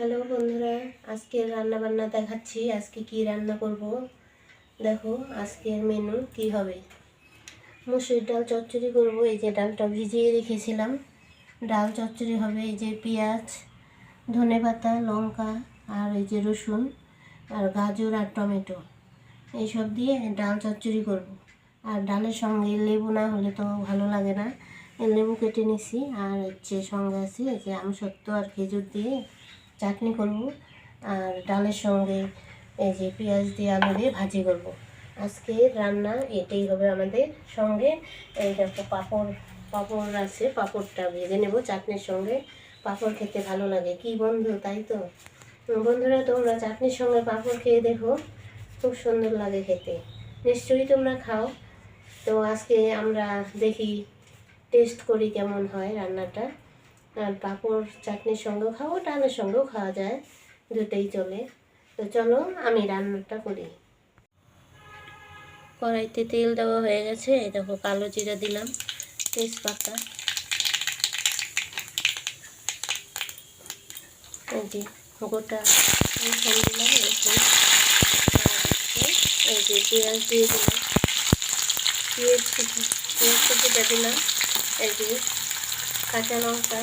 Hello বন্ধুরা, আজকে রান্না বান্না দেখাচ্ছি। আজকে কি রান্না করব? দেখো, আজকের মেনু কি হবে? মুসুরির ডাল চচ্চড়ি করব, এই যে ডালটা ভিজিয়ে রেখেছিলাম। ডাল চচ্চড়ি হবে, এই যে পেঁয়াজ, ধনে পাতা, লঙ্কা আর এই যে রসুন আর গাজর আর টমেটো। এইসব দিয়ে ডাল চচ্চড়ি করব। আর ডালের সঙ্গে লেবু না হলে তো ভালো লাগে না। লেবু কেটে নিছি, আর হচ্ছে সঙ্গে আছে, এই যে আমসত্ত্ব আর খেজুর দিয়ে চাটনি করব আর ডালের সঙ্গে এই যে পেঁয়াজ দিয়ে আলু দিয়ে ভাজি করব। আজকে রান্না এটাই হবে আমাদের সঙ্গে। এই দেখো পাঁপড় পাঁপড় আছে, পাঁপড়টা ভেজে নেব চাটনির সঙ্গে। পাঁপড় খেতে ভালো লাগে। কি বন্ধু, তাই তো? বন্ধুরা, তোমরা চাটনির সঙ্গে পাঁপড় খেয়ে দেখো। খুব সুন্দর লাগে খেতে। নিশ্চয়ই তোমরা খাও। তো আজকে আমরা দেখি, টেস্ট করি কেমন হয় রান্নাটা। আর পাঁপড় চাটনির সঙ্গেও খাব, ডালের সঙ্গেও খাওয়া যায়, দুটোই চলে। তো চলো, আমি রান্নাটা করি। কড়াইতে তেল দেওয়া হয়ে গেছে, এই দেখো কালো জিরা দিলাম, তেজপাতা। গোটা দিলাম পেঁয়াজ দিয়ে দিলাম। পেঁয়াজ পেঁয়াজ দিলাম, এই যে কাঁচা লঙ্কা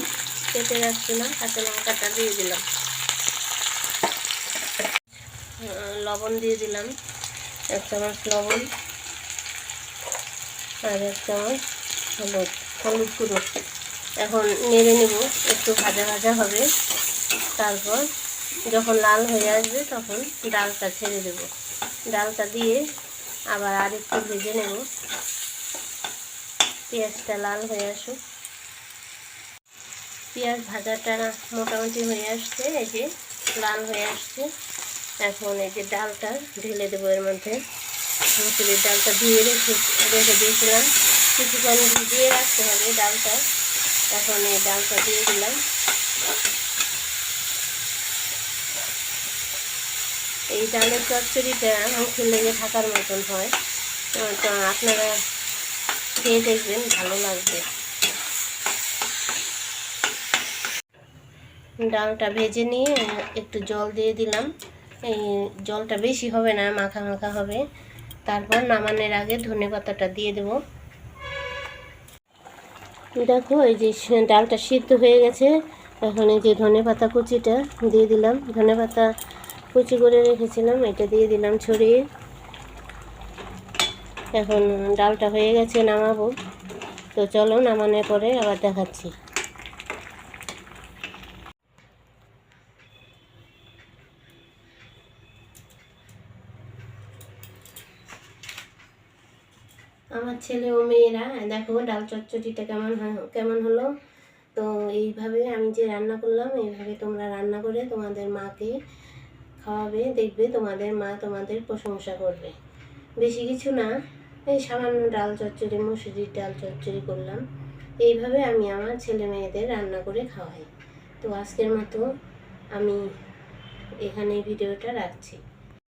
কেটে রাখছিলাম, কাঁচা লঙ্কাটা দিয়ে দিলাম। লবণ দিয়ে দিলাম, এক চামচ লবণ আর এক চামচ হলুদ হলুদ গুঁড়ো। এখন নেড়ে নেব, একটু ভাজা ভাজা হবে। তারপর যখন লাল হয়ে আসবে তখন ডালটা ছেড়ে দেব। ডালটা দিয়ে আবার আরেকটু ভেজে নেব। পেঁয়াজটা লাল হয়ে আসুক। পেঁয়াজ ভাজাটা মোটামুটি হয়ে আসছে, এই যে লাল হয়ে আসছে। এখন এই যে ডালটা ঢেলে দেবো এর মধ্যে। মুসুরির ডালটা ধুয়ে রেখে রেখে দিয়েছিলাম। কিছুক্ষণ ভিজিয়ে রাখতে হবে ডালটা। এখন এই ডালটা দিয়ে দিলাম। এই ডালের চচ্চড়িটা মুখে লেগে থাকার মতন হয়। তো আপনারা খেয়ে দেখবেন, ভালো লাগবে। ডালটা ভেজে নিয়ে একটু জল দিয়ে দিলাম। এই জলটা বেশি হবে না, মাখা মাখা হবে। তারপর নামানোর আগে ধনে পাতাটা দিয়ে দেবো। দেখো, এই যে ডালটা সিদ্ধ হয়ে গেছে। এখন এই যে ধনে পাতা কুচিটা দিয়ে দিলাম। ধনে পাতা কুচি করে রেখেছিলাম, এটা দিয়ে দিলাম ছড়িয়ে। এখন ডালটা হয়ে গেছে, নামাবো। তো চলো, নামানোর পরে আবার দেখাচ্ছি। আমার ছেলে ও মেয়েরা, দেখো ডাল চচ্চড়িটা কেমন কেমন হলো? তো এইভাবে আমি যে রান্না করলাম, এইভাবে তোমরা রান্না করে তোমাদের মাকে খাওয়াবে, দেখবে তোমাদের মা তোমাদের প্রশংসা করবে। বেশি কিছু না, এই সামান্য ডাল চচ্চড়ি, মুসুরির ডাল চচ্চড়ি করলাম। এইভাবে আমি আমার ছেলে মেয়েদের রান্না করে খাওয়াই। তো আজকের মতো আমি এখানে ভিডিওটা রাখছি।